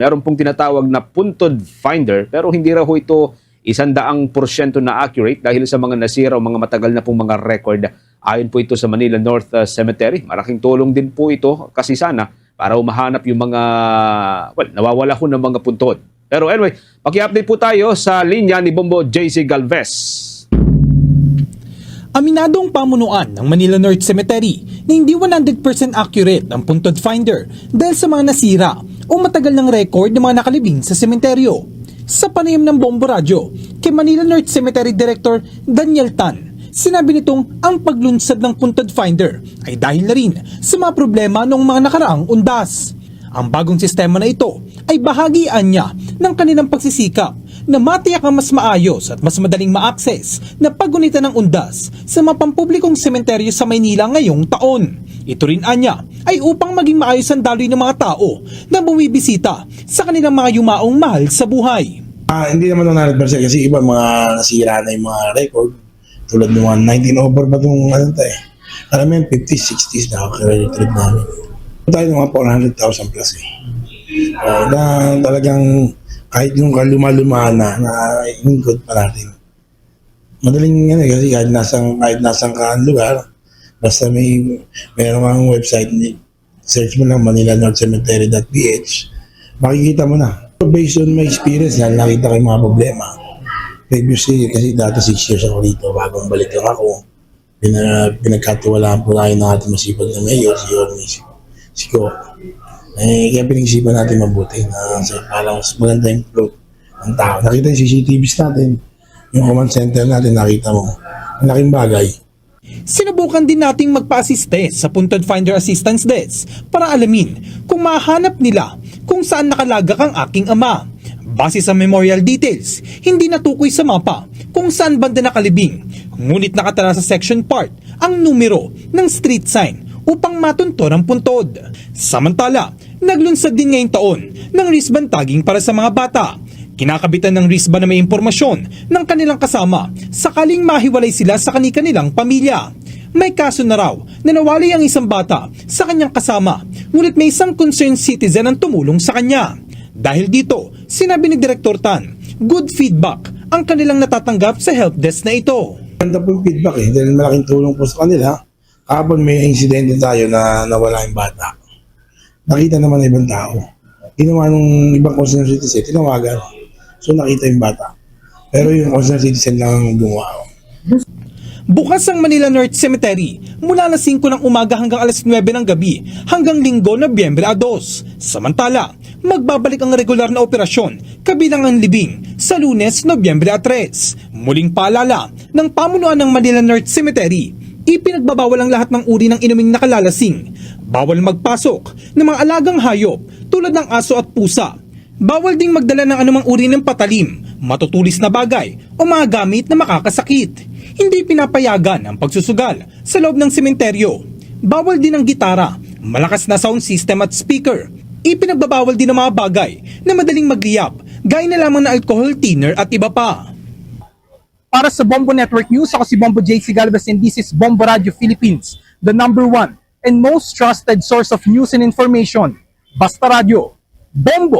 Meron pong tinatawag na puntod finder pero hindi raw ito isandaang porsyento na accurate dahil sa mga nasira o mga matagal na pong mga record. Ayon po ito sa Manila North uh, Cemetery. Malaking tulong din po ito kasi sana para umahanap yung mga well, nawawala ho ng mga puntod. Pero anyway, paki-update po tayo sa linya ni Bombo JC Galvez. Aminadong pamunuan ng Manila North Cemetery na hindi 100% accurate ang puntod finder dahil sa mga nasira o matagal ng record ng mga nakalibing sa sementeryo. Sa panayam ng Bombo Radio kay Manila North Cemetery Director Daniel Tan, sinabi nitong ang paglunsad ng puntod finder ay dahil na rin sa mga problema noong mga nakaraang undas. Ang bagong sistema na ito ay bahagian niya ng kanilang pagsisikap na matiyak ang mas maayos at mas madaling ma-access na pagunitan ng undas sa mga pampublikong sementeryo sa Maynila ngayong taon. Ito rin anya ay upang maging maayos ang daloy ng mga tao na bumibisita sa kanilang mga yumaong mahal sa buhay. Ah, hindi naman 100% kasi iba mga nasira na yung mga record. Tulad ng mga 19 over pa itong ano tayo. Yun, 50s, 60s na record namin. Tayo ng mga 400,000 plus eh. Oh, na talagang kahit yung kaluma-luma na, na ingkod pa natin. Madaling yan eh, kasi kahit nasang, kahit nasang kaan lugar, basta may meron kang website, search mo lang manilanorthcemetery.ph, makikita mo na. Based on my experience, yan, nakita ko yung mga problema. Previously, kasi dati 6 years ako dito, bagong balik lang ako. Pina, pinagkatiwalaan po tayo ng ating masipag na mayor, si Yorme, si, Ko. Eh, kaya pinag-isipan natin mabuti na sa parang mas maganda yung flow ng tao. Nakita yung CCTVs natin, yung command center natin, nakita mo. Ang laking bagay. Sinubukan din nating magpa-assiste sa Puntod Finder Assistance Desk para alamin kung mahanap nila kung saan nakalagak ang aking ama. Base sa memorial details, hindi natukoy sa mapa kung saan banda nakalibing, ngunit nakatala sa section part ang numero ng street sign upang matunto ang puntod. Samantala, naglunsad din ngayong taon ng wristband tagging para sa mga bata Kinakabitan ng wristband na may impormasyon ng kanilang kasama sakaling mahiwalay sila sa kanilang pamilya. May kaso na raw na nawali ang isang bata sa kanyang kasama ngunit may isang concerned citizen ang tumulong sa kanya. Dahil dito, sinabi ni Director Tan, good feedback ang kanilang natatanggap sa help desk na ito. Ganda po yung feedback eh, dahil malaking tulong po sa kanila. Kapag may insidente tayo na nawala yung bata, nakita naman ng ibang tao. Ginawa nung ibang concerned citizen, tinawagan. So nakita yung bata. Pero yung concerned citizen lang ang gumawa. Bukas ang Manila North Cemetery mula na 5 ng umaga hanggang alas 9 ng gabi hanggang linggo Nobyembre a 2. Samantala, magbabalik ang regular na operasyon kabilang ang libing sa lunes Nobyembre a 3. Muling paalala ng pamunuan ng Manila North Cemetery, ipinagbabawal ang lahat ng uri ng inuming nakalalasing. Bawal magpasok ng mga alagang hayop tulad ng aso at pusa. Bawal ding magdala ng anumang uri ng patalim, matutulis na bagay o mga gamit na makakasakit. Hindi pinapayagan ang pagsusugal sa loob ng sementeryo. Bawal din ang gitara, malakas na sound system at speaker. Ipinagbabawal din ang mga bagay na madaling magliyab, gaya na lamang na alcohol thinner at iba pa. Para sa Bombo Network News, ako si Bombo JC Galvez and this is Bombo Radio Philippines, the number one and most trusted source of news and information. Basta Radio. Bombo!